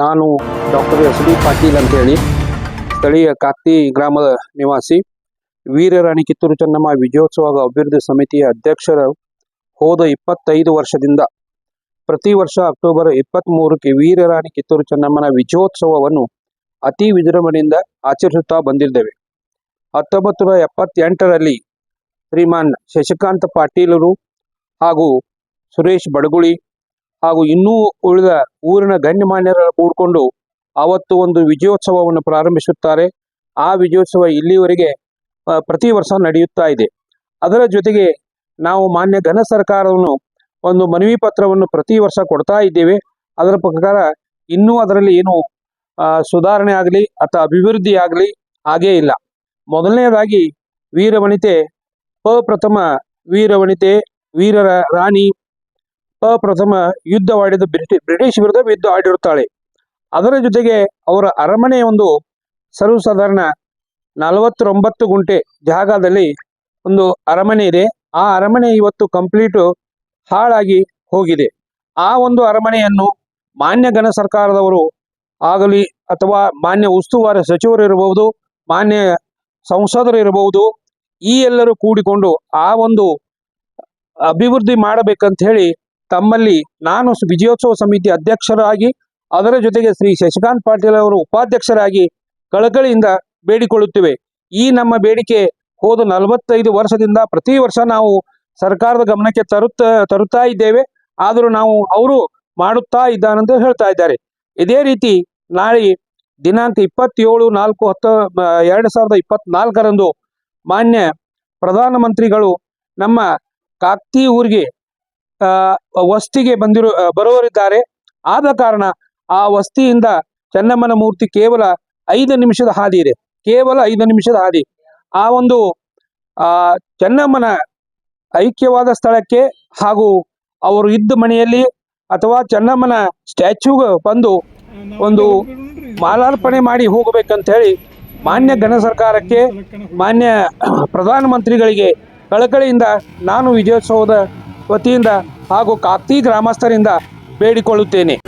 ನಾನು doctor S D Patil ಅಂತೇಳಿ, ಸ್ಥಳೀಯ ಕಾಕ್ತಿ ಗ್ರಾಮದ ನಿವಾಸಿ. ವೀರರಾಣಿ ಕಿತ್ತೂರು ಚೆನ್ನಮ್ಮ ವಿಜಯೋತ್ಸವ ಅಭಿವೃದ್ಧಿ ಸಮಿತಿಯ ಅಧ್ಯಕ್ಷರು. ಹೋದ ಇಪ್ಪತ್ತೈದು ವರ್ಷದಿಂದ ಪ್ರತಿ ವರ್ಷ ಅಕ್ಟೋಬರ್ ಇಪ್ಪತ್ತ್ಮೂರಕ್ಕೆ ವೀರರಾಣಿ ಕಿತ್ತೂರು ಚೆನ್ನಮ್ಮನ ವಿಜಯೋತ್ಸವವನ್ನು ಅತಿ ವಿಜೃಂಭಣೆಯಿಂದ ಆಚರಿಸುತ್ತಾ ಬಂದಿದ್ದೇವೆ. ಹತ್ತೊಂಬತ್ತು ನೂರ ಎಪ್ಪತ್ತೆಂಟರಲ್ಲಿ ಶ್ರೀಮಾನ್ ಶಶಿಕಾಂತ ಪಾಟೀಲರು ಹಾಗೂ ಸುರೇಶ್ ಬಡಗುಳಿ ಹಾಗೂ ಇನ್ನೂ ಉಳಿದ ಊರಿನ ಗಣ್ಯಮಾನ್ಯರ ಕೂಡಿಕೊಂಡು ಅವತ್ತು ಒಂದು ವಿಜಯೋತ್ಸವವನ್ನು ಪ್ರಾರಂಭಿಸುತ್ತಾರೆ. ಆ ವಿಜಯೋತ್ಸವ ಇಲ್ಲಿವರೆಗೆ ಪ್ರತಿ ವರ್ಷ ನಡೆಯುತ್ತಾ ಇದೆ. ಅದರ ಜೊತೆಗೆ ನಾವು ಮಾನ್ಯ ಘನ ಸರ್ಕಾರವನ್ನು ಒಂದು ಮನವಿ ಪತ್ರವನ್ನು ಪ್ರತಿ ವರ್ಷ ಕೊಡ್ತಾ ಇದ್ದೇವೆ. ಅದರ ಪ್ರಕಾರ ಇನ್ನೂ ಅದರಲ್ಲಿ ಏನು ಸುಧಾರಣೆ ಆಗಲಿ ಅಥವಾ ಅಭಿವೃದ್ಧಿ ಆಗಲಿ ಹಾಗೇ ಇಲ್ಲ. ಮೊದಲನೆಯದಾಗಿ ವೀರವನಿತೆ ಪ್ರಪ್ರಥಮ ವೀರವನಿತೆ, ವೀರರ ರಾಣಿ ಅಪ್ರಥಮ ಯುದ್ಧವಾಡಿದ ಬ್ರಿಟಿ, ಬ್ರಿಟಿಷ್ ವಿರುದ್ಧ ಯುದ್ಧ ಆಡಿರುತ್ತಾಳೆ. ಅದರ ಜೊತೆಗೆ ಅವರ ಅರಮನೆ ಒಂದು ಸರ್ವಸಾಧಾರಣ ನಲವತ್ತೊಂಬತ್ತು ಗುಂಟೆ ಜಾಗದಲ್ಲಿ ಒಂದು ಅರಮನೆ ಇದೆ. ಆ ಅರಮನೆ ಇವತ್ತು ಕಂಪ್ಲೀಟು ಹಾಳಾಗಿ ಹೋಗಿದೆ. ಆ ಒಂದು ಅರಮನೆಯನ್ನು ಮಾನ್ಯ ಘನ ಸರ್ಕಾರದವರು ಆಗಲಿ ಅಥವಾ ಮಾನ್ಯ ಉಸ್ತುವಾರಿ ಸಚಿವರು ಇರಬಹುದು, ಮಾನ್ಯ ಸಂಸದರು ಇರಬಹುದು, ಈ ಎಲ್ಲರೂ ಕೂಡಿಕೊಂಡು ಆ ಒಂದು ಅಭಿವೃದ್ಧಿ ಮಾಡಬೇಕಂತ ಹೇಳಿ ತಮ್ಮಲ್ಲಿ ನಾನು ವಿಜಯೋತ್ಸವ ಸಮಿತಿ ಅಧ್ಯಕ್ಷರಾಗಿ, ಅದರ ಜೊತೆಗೆ ಶ್ರೀ ಶಶಿಕಾಂತ್ ಪಾಟೀಲ್ ಅವರು ಉಪಾಧ್ಯಕ್ಷರಾಗಿ ಕಳಕಳಿಯಿಂದ ಬೇಡಿಕೊಳ್ಳುತ್ತೇವೆ. ಈ ನಮ್ಮ ಬೇಡಿಕೆ ಹೋದ ನಲವತ್ತೈದು ವರ್ಷದಿಂದ ಪ್ರತಿ ವರ್ಷ ನಾವು ಸರ್ಕಾರದ ಗಮನಕ್ಕೆ ತರುತ್ತ, ತರುತ್ತಾ ಇದ್ದೇವೆ. ಆದರೂ ನಾವು ಅವರು ಮಾಡುತ್ತಾ ಇದ್ದಾನಂತ ಹೇಳ್ತಾ ಇದ್ದಾರೆ. ಇದೇ ರೀತಿ ನಾಳೆ ದಿನಾಂಕ ಇಪ್ಪತ್ತೇಳು ನಾಲ್ಕು ಹತ್ತು ಎರಡು ಸಾವಿರದ ಇಪ್ಪತ್ನಾಲ್ಕರಂದು ಮಾನ್ಯ ಪ್ರಧಾನಮಂತ್ರಿಗಳು ನಮ್ಮ ಕಾಕ್ತಿ ಊರಿಗೆ ವಸ್ತಿಗೆ ಬಂದಿರೋ ಆ, ಬರುವರಿದ್ದಾರೆ ಆದ ಕಾರಣ ಆ ವಸ್ತಿಯಿಂದ ಚೆನ್ನಮ್ಮನ ಮೂರ್ತಿ ಕೇವಲ ಐದು ನಿಮಿಷದ ಹಾದಿ ಇದೆ. ಕೇವಲ ಐದು ನಿಮಿಷದ ಹಾದಿ. ಆ ಒಂದು ಆ ಚೆನ್ನಮ್ಮನ ಐಕ್ಯವಾದ ಸ್ಥಳಕ್ಕೆ ಹಾಗೂ ಅವರು ಇದ್ದ ಮನೆಯಲ್ಲಿ ಅಥವಾ ಚೆನ್ನಮ್ಮನ ಸ್ಟ್ಯಾಚ್ಯೂಗೆ ಬಂದು ಒಂದು ಮಾಲಾರ್ಪಣೆ ಮಾಡಿ ಹೋಗಬೇಕಂತ ಹೇಳಿ ಮಾನ್ಯ ಘನ ಸರ್ಕಾರಕ್ಕೆ ಮಾನ್ಯ ಪ್ರಧಾನಮಂತ್ರಿಗಳಿಗೆ ಕಳಕಳಿಯಿಂದ ನಾನು ವಿಜಯೋತ್ಸವದ ವತಿಯಿಂದ ಹಾಗೂ ಕಾಕ್ತಿ ಗ್ರಾಮಸ್ಥರಿಂದ ಬೇಡಿಕೊಳ್ಳುತ್ತೇನೆ.